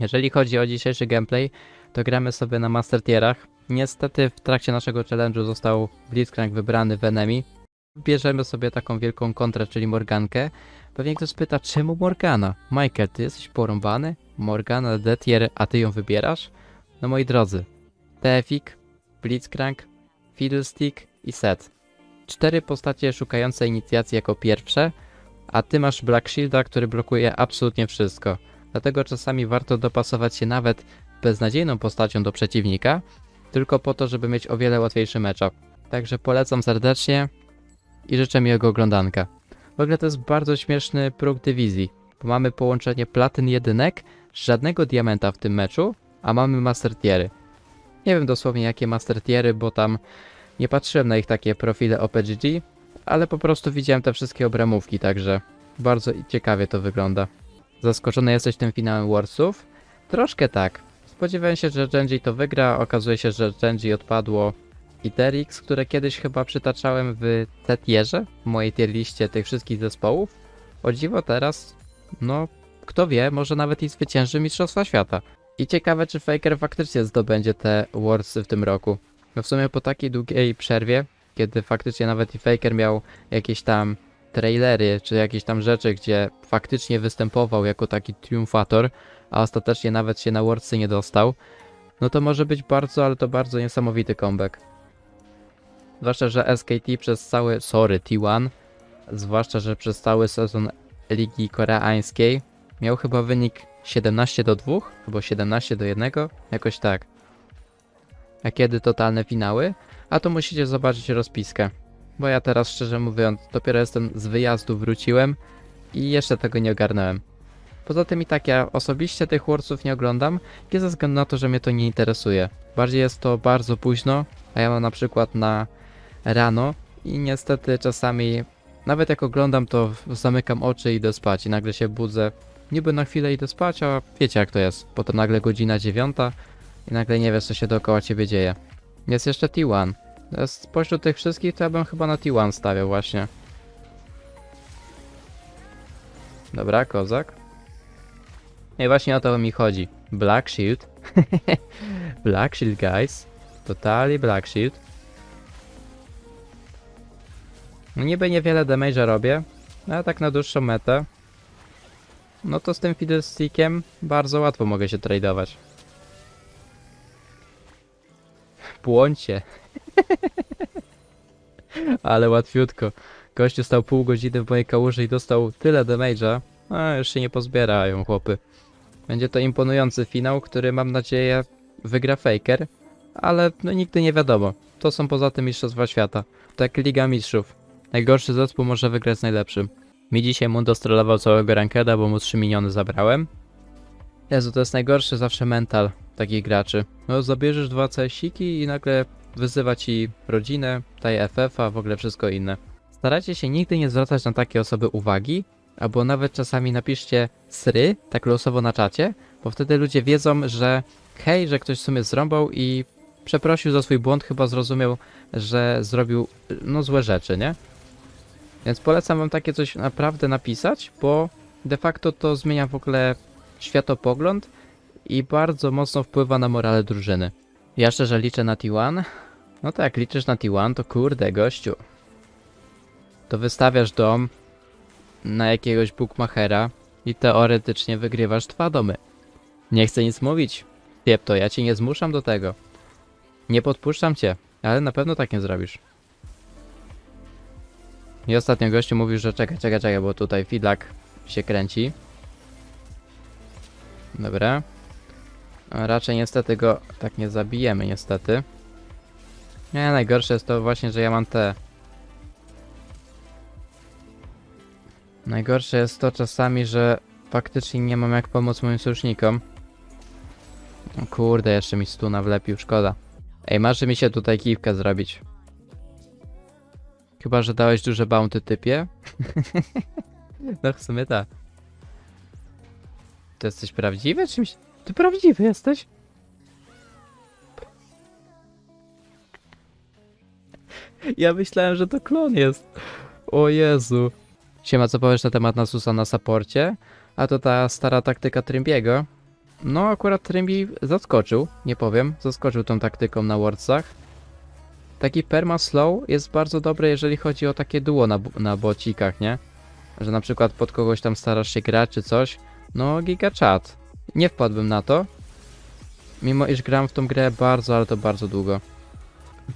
Jeżeli chodzi o dzisiejszy gameplay, to gramy sobie na Master Tierach. Niestety w trakcie naszego challenge'u został Blitzcrank wybrany w enemy. Bierzemy sobie taką wielką kontrę, czyli Morgankę. Pewnie ktoś spyta, czemu Morgana? Michael, ty jesteś porąbany? Morgana D tier, a ty ją wybierasz? No moi drodzy, Tefik, Blitzcrank, Fiddlestick i Set. Cztery postacie szukające inicjacji jako pierwsze, a ty masz Black Shielda, który blokuje absolutnie wszystko. Dlatego czasami warto dopasować się nawet beznadziejną postacią do przeciwnika, tylko po to, żeby mieć o wiele łatwiejszy matchup. Także polecam serdecznie i życzę miłego oglądanka. W ogóle to jest bardzo śmieszny próg dywizji, bo mamy połączenie platyn jedynek, żadnego diamenta w tym meczu, a mamy master tiery. Nie wiem dosłownie jakie master tiery, bo tam nie patrzyłem na ich takie profile OPGG, ale po prostu widziałem te wszystkie obramówki, także bardzo ciekawie to wygląda. Zaskoczony jesteś tym finałem Warsów? Troszkę tak. Spodziewałem się, że Genji to wygra, okazuje się, że Genji odpadło Iterix, które kiedyś chyba przytaczałem w Tetierze, w mojej tier liście tych wszystkich zespołów. O dziwo teraz, no kto wie, może nawet i zwycięży Mistrzostwa Świata. I ciekawe, czy Faker faktycznie zdobędzie te Warsy w tym roku. No w sumie po takiej długiej przerwie, kiedy faktycznie nawet i Faker miał jakieś tam trailery, czy jakieś tam rzeczy, gdzie faktycznie występował jako taki triumfator, a ostatecznie nawet się na Worldsy nie dostał, no to może być bardzo, ale to bardzo niesamowity comeback. Zwłaszcza, że SKT przez cały, sorry, T1, zwłaszcza, że przez cały sezon Ligi Koreańskiej miał chyba wynik 17 do 2, albo 17 do 1, jakoś tak. A kiedy totalne finały? A to musicie zobaczyć rozpiskę. Bo ja teraz szczerze mówiąc, dopiero jestem z wyjazdu, wróciłem i jeszcze tego nie ogarnąłem. Poza tym i tak ja osobiście tych Warsów nie oglądam, nie ze względu na to, że mnie to nie interesuje. Bardziej jest to bardzo późno, a ja mam na przykład na rano i niestety czasami nawet jak oglądam to zamykam oczy i idę spać i nagle się budzę. Niby na chwilę idę spać, a wiecie jak to jest. Potem nagle godzina dziewiąta i nagle nie wiesz co się dookoła ciebie dzieje. Jest jeszcze T1. Spośród tych wszystkich to ja bym chyba na T1 stawiał właśnie. Dobra, kozak. I właśnie o to mi chodzi. Black Shield. Black Shield, guys. Totally Black Shield. No niby niewiele damage'a robię, ale tak na dłuższą metę. No to z tym Fiddlestickiem bardzo łatwo mogę się tradeować. Błądźcie. Ale łatwiutko. Gościu stał pół godziny w mojej kałuży i dostał tyle damage'a. A już się nie pozbierają chłopy. Będzie to imponujący finał, który mam nadzieję wygra Faker. Ale no nigdy nie wiadomo. To są poza tym Mistrzostwa Świata. Tak Liga Mistrzów. Najgorszy zespół może wygrać z najlepszym. Mi dzisiaj Mundo strollował całego rankeda, bo mu 3 miniony zabrałem. Jezu, to jest najgorszy zawsze mental takich graczy. No zabierzesz dwa CS-iki i nagle wyzywa ci rodzinę, daje FF-a, w ogóle wszystko inne. Starajcie się nigdy nie zwracać na takie osoby uwagi, albo nawet czasami napiszcie sry, tak losowo na czacie, bo wtedy ludzie wiedzą, że hej, że ktoś w sumie zrąbał i przeprosił za swój błąd, chyba zrozumiał, że zrobił no złe rzeczy, nie? Więc polecam wam takie coś naprawdę napisać, bo de facto to zmienia w ogóle światopogląd i bardzo mocno wpływa na morale drużyny. Ja szczerze liczę na T1. No tak, liczysz na T1, to kurde gościu. To wystawiasz dom na jakiegoś bookmachera i teoretycznie wygrywasz dwa domy. Nie chcę nic mówić. Piep to, ja cię nie zmuszam do tego. Nie podpuszczam cię, ale na pewno tak nie zrobisz. I ostatnio gościu mówił, że czekaj, czekaj, czekaj, bo tutaj feedback się kręci. Dobra. A Raczej niestety go tak nie zabijemy, niestety. Nie, najgorsze jest to właśnie, że ja mam te... Najgorsze jest to czasami, że faktycznie nie mam jak pomóc moim sojusznikom. O kurde, jeszcze mi stuna wlepił, szkoda. Ej, marzy mi się tutaj kiwkę zrobić. Chyba, że dałeś duże bounty typie. no w sumie tak. Ty jesteś prawdziwy? Czymś... Ty prawdziwy jesteś? Ja myślałem, że to klon jest. O Jezu. Siema, co powiesz na temat Nasusa na saporcie? A to ta stara taktyka Trymbiego. No, akurat Trymbi zaskoczył, nie powiem, zaskoczył tą taktyką na Wordsach. Taki perma slow jest bardzo dobry, jeżeli chodzi o takie duo na, na bocikach, nie? Że na przykład pod kogoś tam starasz się grać czy coś. No, giga chat. Nie wpadłbym na to. Mimo iż gram w tą grę bardzo, ale to bardzo długo.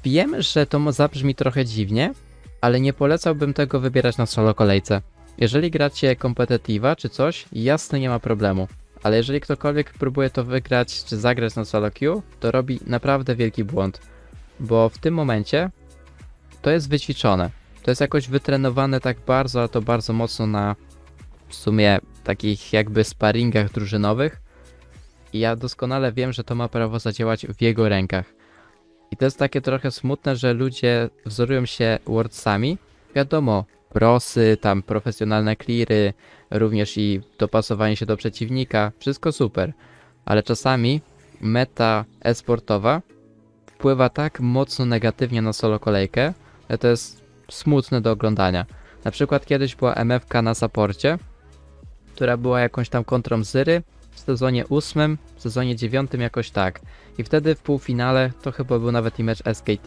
Wiem, że to zabrzmi trochę dziwnie, ale nie polecałbym tego wybierać na solo kolejce. Jeżeli gracie kompetitywa czy coś, jasne nie ma problemu. Ale jeżeli ktokolwiek próbuje to wygrać czy zagrać na solo queue, to robi naprawdę wielki błąd. Bo w tym momencie to jest wyćwiczone. To jest jakoś wytrenowane tak bardzo, ale to bardzo mocno na w sumie takich jakby sparingach drużynowych. I ja doskonale wiem, że to ma prawo zadziałać w jego rękach. I to jest takie trochę smutne, że ludzie wzorują się wordsami. Wiadomo, prosy, tam profesjonalne cleary, również i dopasowanie się do przeciwnika, wszystko super. Ale czasami meta esportowa wpływa tak mocno negatywnie na solo kolejkę, że to jest smutne do oglądania. Na przykład kiedyś była MFK na saporcie, która była jakąś tam kontrą Zyry w sezonie 8, w sezonie 9 jakoś tak. I wtedy w półfinale, to chyba był nawet i mecz SKT,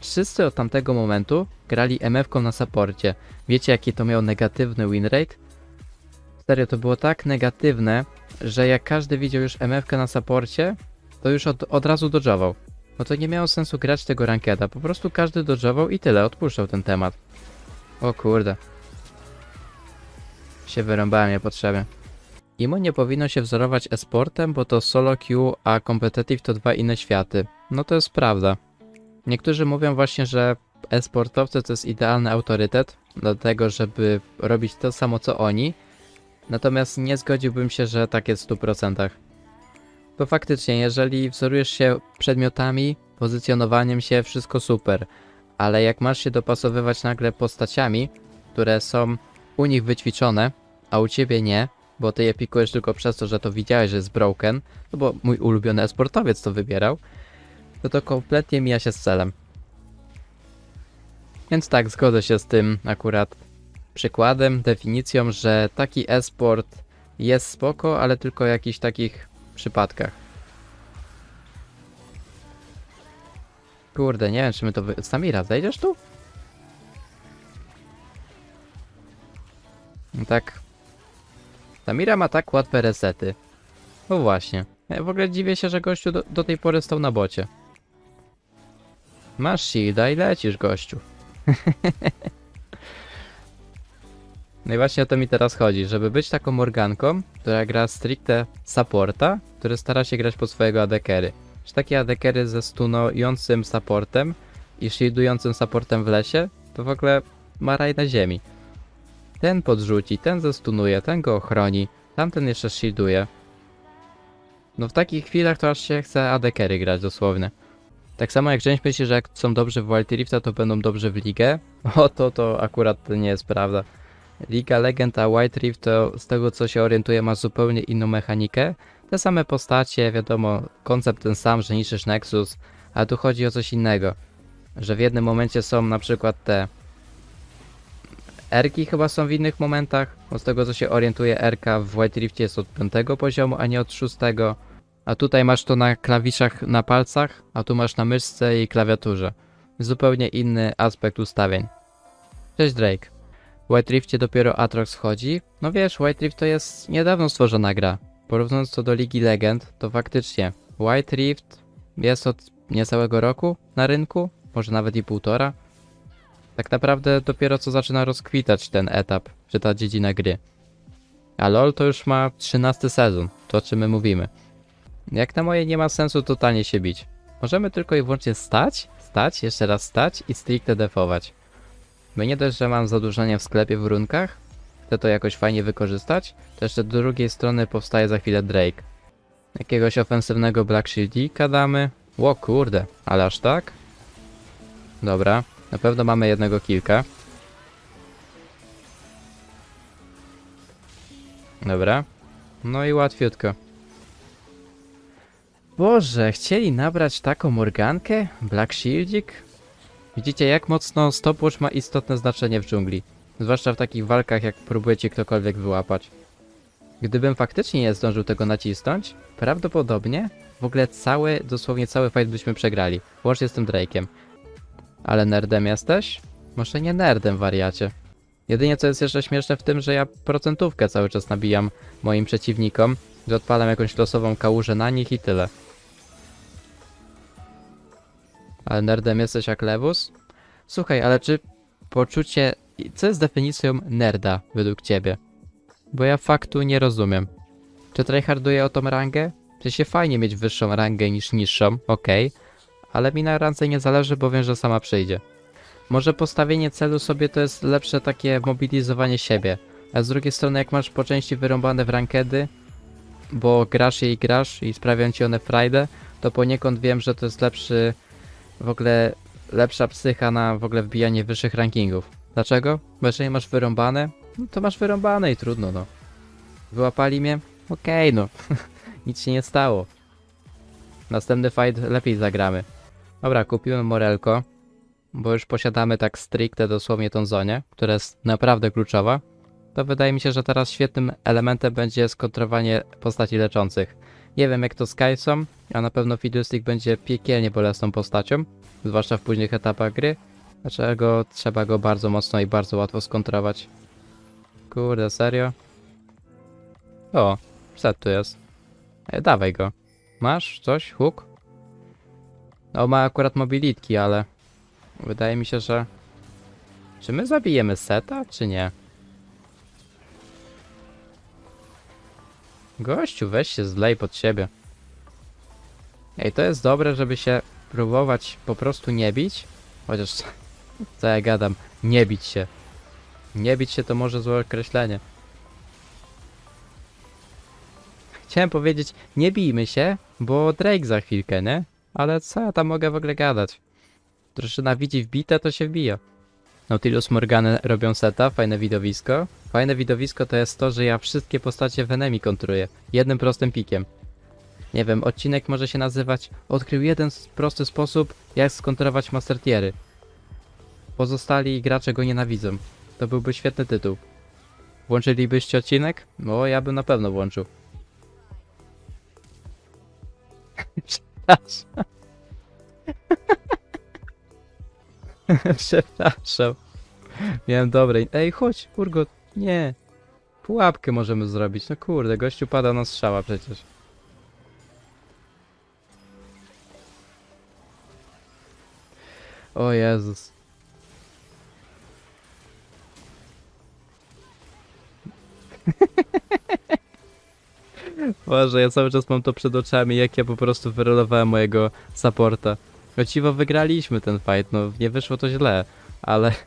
wszyscy od tamtego momentu grali MF-ką na saporcie. Wiecie jaki to miał negatywny win rate? Serio, to było tak negatywne, że jak każdy widział już MF-kę na saporcie, to już od, od razu dodżował. No to nie miało sensu grać tego rankeda, po prostu każdy dodżował i tyle, odpuszczał ten temat. O kurde. Się wyrąbałem niepotrzebnie. IMO nie powinno się wzorować esportem, bo to solo queue, a competitive to dwa inne światy. No to jest prawda. Niektórzy mówią właśnie, że esportowcy to jest idealny autorytet do tego, żeby robić to samo co oni. Natomiast nie zgodziłbym się, że tak jest w 100%. Bo faktycznie, jeżeli wzorujesz się przedmiotami, pozycjonowaniem się, wszystko super. Ale jak masz się dopasowywać nagle postaciami, które są u nich wyćwiczone, a u ciebie nie, bo ty je pikujesz tylko przez to, że to widziałeś, że jest broken, no bo mój ulubiony esportowiec to wybierał, no to kompletnie mija się z celem. Więc tak, zgodzę się z tym akurat przykładem, definicją, że taki esport jest spoko, ale tylko w jakichś takich przypadkach. Kurde, nie wiem, czy my to wy... Samira, zejdziesz tu? No Tak. Samira ma tak łatwe resety. No właśnie. Ja w ogóle dziwię się, że gościu do, do tej pory stał na bocie. Masz shielda i lecisz, gościu. no i właśnie o to mi teraz chodzi, żeby być taką Morganką, która gra stricte supporta, który stara się grać pod swojego adekery. Czy takie adekery ze stunującym supportem i shieldującym supportem w lesie, to w ogóle ma raj na ziemi. Ten podrzuci, ten zestunuje, ten go ochroni, tamten jeszcze shielduje. No w takich chwilach to aż się chce adekery grać dosłownie. Tak samo jak część myśli, że jak są dobrze w Wild Rifta, to będą dobrze w ligę. O, to to akurat nie jest prawda. Liga Legend a White Rift to z tego co się orientuję ma zupełnie inną mechanikę. Te same postacie, wiadomo, koncept ten sam, że niszczysz Nexus, ale tu chodzi o coś innego. Że w jednym momencie są na przykład te Erki chyba są w innych momentach, bo z tego co się orientuje Erka w White Riftie jest od 5 poziomu, a nie od 6. A tutaj masz to na klawiszach na palcach, a tu masz na myszce i klawiaturze. Zupełnie inny aspekt ustawień. Cześć Drake. W White Riftie dopiero Atrox wchodzi. No wiesz, White Rift to jest niedawno stworzona gra. Porównując to do Ligi Legend, to faktycznie White Rift jest od niecałego roku na rynku, może nawet i półtora. Tak naprawdę dopiero co zaczyna rozkwitać ten etap, czy ta dziedzina gry. A LoL to już ma 13 sezon, to o czym my mówimy. Jak na moje nie ma sensu totalnie się bić. Możemy tylko i wyłącznie stać, stać, jeszcze raz stać i stricte defować. My nie że mam zadłużenie w sklepie w runkach, chcę to jakoś fajnie wykorzystać, to jeszcze do drugiej strony powstaje za chwilę Drake. Jakiegoś ofensywnego Black Shieldika damy. Ło kurde, ale aż tak? Dobra, na pewno mamy jednego kilka. Dobra. No i łatwiutko. Boże, chcieli nabrać taką Morgankę? Black Shieldzik? Widzicie jak mocno stopwatch ma istotne znaczenie w dżungli. Zwłaszcza w takich walkach, jak próbujecie ktokolwiek wyłapać. Gdybym faktycznie nie zdążył tego nacisnąć, prawdopodobnie w ogóle cały, dosłownie cały fight byśmy przegrali. Łącznie z tym Drake'iem. Ale nerdem jesteś? Może nie nerdem, wariacie. Jedynie co jest jeszcze śmieszne w tym, że ja procentówkę cały czas nabijam moim przeciwnikom, że odpalam jakąś losową kałużę na nich i tyle. Ale nerdem jesteś jak lewus? Słuchaj, ale czy poczucie... Co jest definicją nerda według ciebie? Bo ja faktu nie rozumiem. Czy tryharduję o tą rangę? Czy się fajnie mieć wyższą rangę niż niższą, okej. Ale mi na randze nie zależy, bo wiem, że sama przyjdzie. Może postawienie celu sobie to jest lepsze takie mobilizowanie siebie. A z drugiej strony jak masz po części wyrąbane w rankedy, bo grasz je i grasz i sprawiają ci one frajdę, to poniekąd wiem, że to jest lepszy, w ogóle lepsza psycha na w ogóle wbijanie wyższych rankingów. Dlaczego? Bo jeżeli masz wyrąbane, no to masz wyrąbane i trudno no. Wyłapali mnie? Okej no. Nic się nie stało. Następny fight lepiej zagramy. Dobra, kupiłem Morelko, bo już posiadamy tak stricte dosłownie tą zonię, która jest naprawdę kluczowa. To wydaje mi się, że teraz świetnym elementem będzie skontrowanie postaci leczących. Nie wiem jak to z Kajsą, a na pewno Fiddlestick będzie piekielnie bolesną postacią, zwłaszcza w późnych etapach gry, dlaczego trzeba go bardzo mocno i bardzo łatwo skontrować. Kurde, serio? O, set tu jest. E, dawaj go. Masz coś? Hook? No ma akurat mobilitki, ale wydaje mi się, że... Czy my zabijemy seta, czy nie? Gościu, weź się zlej pod siebie. Ej, to jest dobre, żeby się próbować po prostu nie bić. Chociaż, co ja gadam, nie bić się. Nie bić się to może złe określenie. Chciałem powiedzieć, nie bijmy się, bo Drake za chwilkę, nie? Ale co ja tam mogę w ogóle gadać? Drużyna widzi wbite, to się wbija. Nautilus Morgany robią seta, fajne widowisko. Fajne widowisko to jest to, że ja wszystkie postacie w enemy kontruję. Jednym prostym pikiem. Nie wiem, odcinek może się nazywać Odkrył jeden prosty sposób, jak skontrować Master Tiery. Pozostali gracze go nienawidzą. To byłby świetny tytuł. Włączylibyście odcinek? No, ja bym na pewno włączył. Przepraszam. Przepraszam. Miałem dobre. Ej, chodź, Urgot. Nie. Pułapkę możemy zrobić. No kurde, gościu pada na strzała przecież. O Jezus. Boże, ja cały czas mam to przed oczami, jak ja po prostu wyrolowałem mojego supporta. Chociaż wygraliśmy ten fight, no nie wyszło to źle, ale...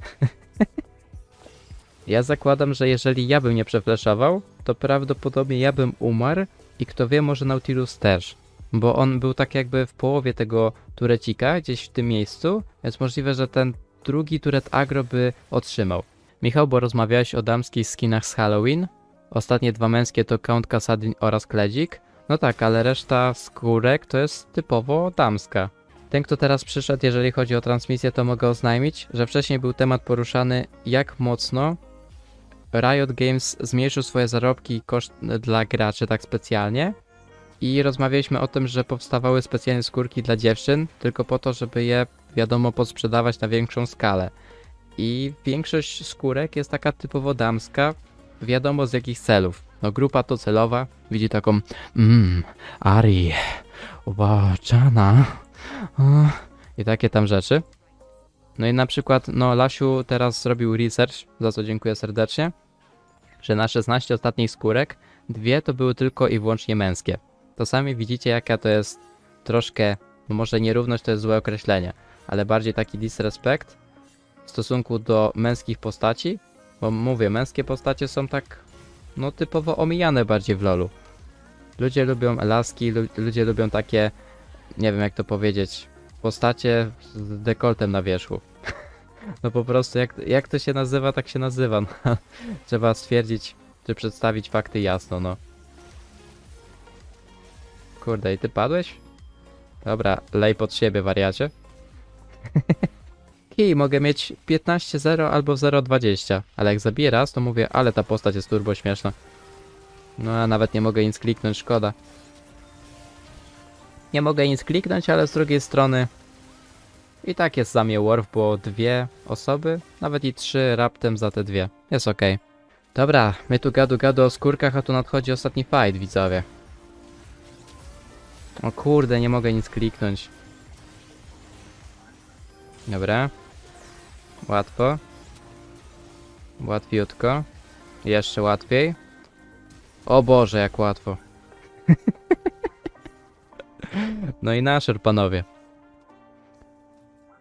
ja zakładam, że jeżeli ja bym nie przefleszował, to prawdopodobnie ja bym umarł i kto wie, może Nautilus też. Bo on był tak jakby w połowie tego turecika, gdzieś w tym miejscu, więc możliwe, że ten drugi turet agro by otrzymał. Michał, bo rozmawiałeś o damskich skinach z Halloween? Ostatnie dwa męskie to Count Kassadin oraz Kledzik? No tak, ale reszta skórek to jest typowo damska. Ten, kto teraz przyszedł, jeżeli chodzi o transmisję, to mogę oznajmić, że wcześniej był temat poruszany, jak mocno Riot Games zmniejszył swoje zarobki i koszt dla graczy tak specjalnie. I rozmawialiśmy o tym, że powstawały specjalne skórki dla dziewczyn, tylko po to, żeby je, wiadomo, podsprzedawać na większą skalę. I większość skórek jest taka typowo damska, wiadomo z jakich celów. No grupa to celowa, widzi taką mmm, Ari, ubaczana i takie tam rzeczy. No i na przykład, no Lasiu teraz zrobił research, za co dziękuję serdecznie, że na 16 ostatnich skórek, dwie to były tylko i wyłącznie męskie. To sami widzicie jaka to jest troszkę, no może nierówność to jest złe określenie, ale bardziej taki disrespect w stosunku do męskich postaci, bo mówię, męskie postacie są tak, no typowo omijane bardziej w lolu. Ludzie lubią laski, lu ludzie lubią takie, nie wiem jak to powiedzieć, postacie z dekoltem na wierzchu. No po prostu jak, jak to się nazywa, tak się nazywa. No. Trzeba stwierdzić, czy przedstawić fakty jasno, no. Kurde, i ty padłeś? Dobra, lej pod siebie, wariacie. Kij, mogę mieć 15-0 albo 0-20, ale jak zabiję raz, to mówię, ale ta postać jest turbo śmieszna. No a nawet nie mogę nic kliknąć, szkoda. Nie mogę nic kliknąć, ale z drugiej strony i tak jest za mnie Worf, bo dwie osoby, nawet i trzy raptem za te dwie. Jest okej. Dobra, my tu gadu gadu o skórkach, a tu nadchodzi ostatni fight, widzowie. O kurde, nie mogę nic kliknąć. Dobra. Łatwo. Łatwiutko. Jeszcze łatwiej. O Boże, jak łatwo. no i naszer, panowie.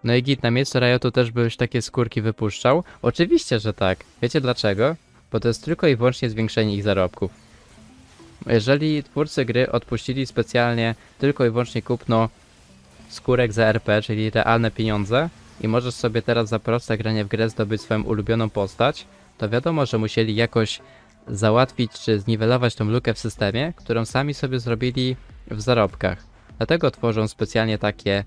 No i git, na miejscu Riotu też byś takie skórki wypuszczał? Oczywiście, że tak. Wiecie dlaczego? Bo to jest tylko i wyłącznie zwiększenie ich zarobków. Jeżeli twórcy gry odpuścili specjalnie tylko i wyłącznie kupno skórek za RP, czyli realne pieniądze, i możesz sobie teraz za proste granie w grę zdobyć swoją ulubioną postać, to wiadomo, że musieli jakoś załatwić czy zniwelować tą lukę w systemie, którą sami sobie zrobili w zarobkach. Dlatego tworzą specjalnie takie,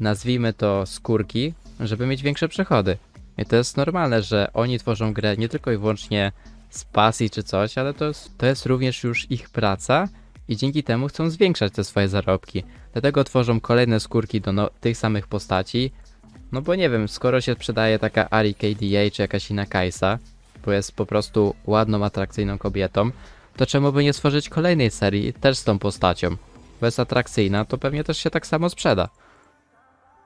nazwijmy to skórki, żeby mieć większe przychody. I to jest normalne, że oni tworzą grę nie tylko i wyłącznie z pasji czy coś, ale to jest, to jest również już ich praca i dzięki temu chcą zwiększać te swoje zarobki. Dlatego tworzą kolejne skórki do no, tych samych postaci. No bo nie wiem, skoro się sprzedaje taka Ari KDA czy jakaś inna Kaisa, bo jest po prostu ładną, atrakcyjną kobietą, to czemu by nie stworzyć kolejnej serii też z tą postacią? Bo jest atrakcyjna, to pewnie też się tak samo sprzeda.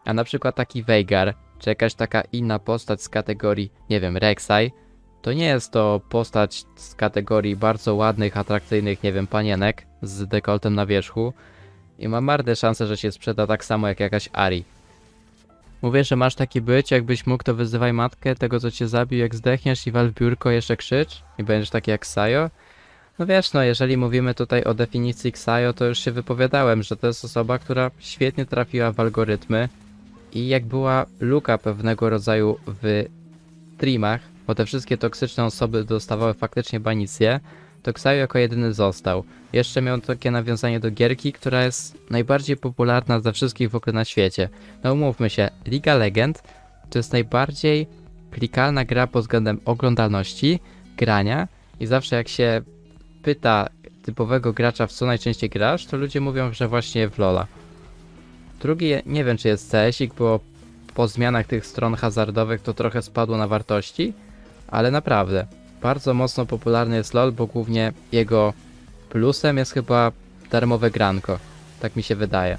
A na przykład taki Veigar, czy jakaś taka inna postać z kategorii, nie wiem, Rek'Sai, to nie jest to postać z kategorii bardzo ładnych, atrakcyjnych, nie wiem, panienek z dekoltem na wierzchu i ma marne szanse, że się sprzeda tak samo jak jakaś Ari. Mówię, że masz taki być, jakbyś mógł, to wyzywaj matkę tego, co cię zabił, jak zdechniesz i wal w biurko, jeszcze krzycz i będziesz taki jak Sayo. No wiesz, no jeżeli mówimy tutaj o definicji Xayo, to już się wypowiadałem, że to jest osoba, która świetnie trafiła w algorytmy i jak była luka pewnego rodzaju w streamach, bo te wszystkie toksyczne osoby dostawały faktycznie banicję, to Xayo jako jedyny został. Jeszcze miał takie nawiązanie do gierki, która jest najbardziej popularna ze wszystkich w ogóle na świecie. No umówmy się, Liga Legend to jest najbardziej klikalna gra pod względem oglądalności, grania i zawsze jak się pyta typowego gracza w co najczęściej grasz, to ludzie mówią, że właśnie w LoL'a. Drugi, nie wiem czy jest CSik, bo po zmianach tych stron hazardowych to trochę spadło na wartości, ale naprawdę, bardzo mocno popularny jest LoL, bo głównie jego plusem jest chyba darmowe granko. Tak mi się wydaje.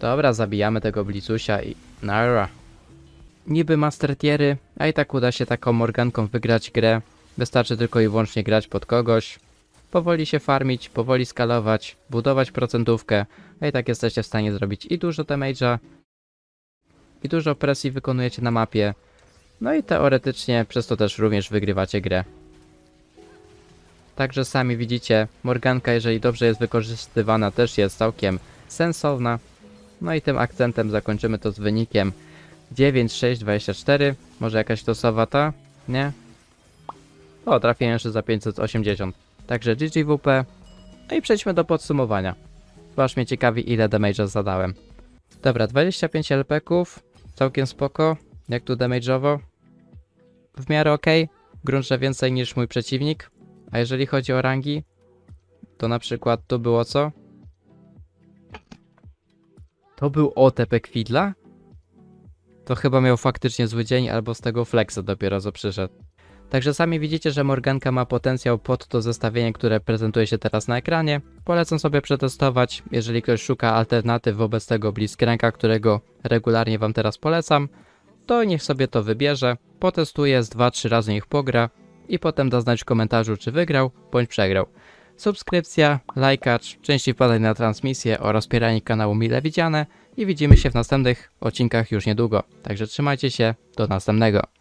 Dobra, zabijamy tego blicusia i... Nara. Niby master tiery, a i tak uda się taką morganką wygrać grę. Wystarczy tylko i wyłącznie grać pod kogoś. Powoli się farmić, powoli skalować, budować procentówkę, a i tak jesteście w stanie zrobić i dużo damage'a, i dużo presji wykonujecie na mapie. No i teoretycznie przez to też również wygrywacie grę. Także sami widzicie, Morganka jeżeli dobrze jest wykorzystywana też jest całkiem sensowna. No i tym akcentem zakończymy to z wynikiem 9624. Może jakaś losowa ta? Nie? O, trafiłem jeszcze za 580. Także GGWP. No i przejdźmy do podsumowania. Aż mnie ciekawi ile damage'a zadałem. Dobra, 25 LP-ków. Całkiem spoko. Jak tu damage'owo? W miarę ok. Grunt, że więcej niż mój przeciwnik. A jeżeli chodzi o rangi, to na przykład tu było co? To był OTP Kwidla? To chyba miał faktycznie zły dzień, albo z tego flexa dopiero co przyszedł. Także sami widzicie, że Morganka ma potencjał pod to zestawienie, które prezentuje się teraz na ekranie. Polecam sobie przetestować, jeżeli ktoś szuka alternatyw wobec tego Blitzcranka, którego regularnie wam teraz polecam, to niech sobie to wybierze, potestuje, z 2-3 razy niech pogra i potem da znać w komentarzu, czy wygrał bądź przegrał. Subskrypcja, lajkacz, częściej wpadaj na transmisję oraz wspieranie kanału mile widziane i widzimy się w następnych odcinkach już niedługo. Także trzymajcie się, do następnego.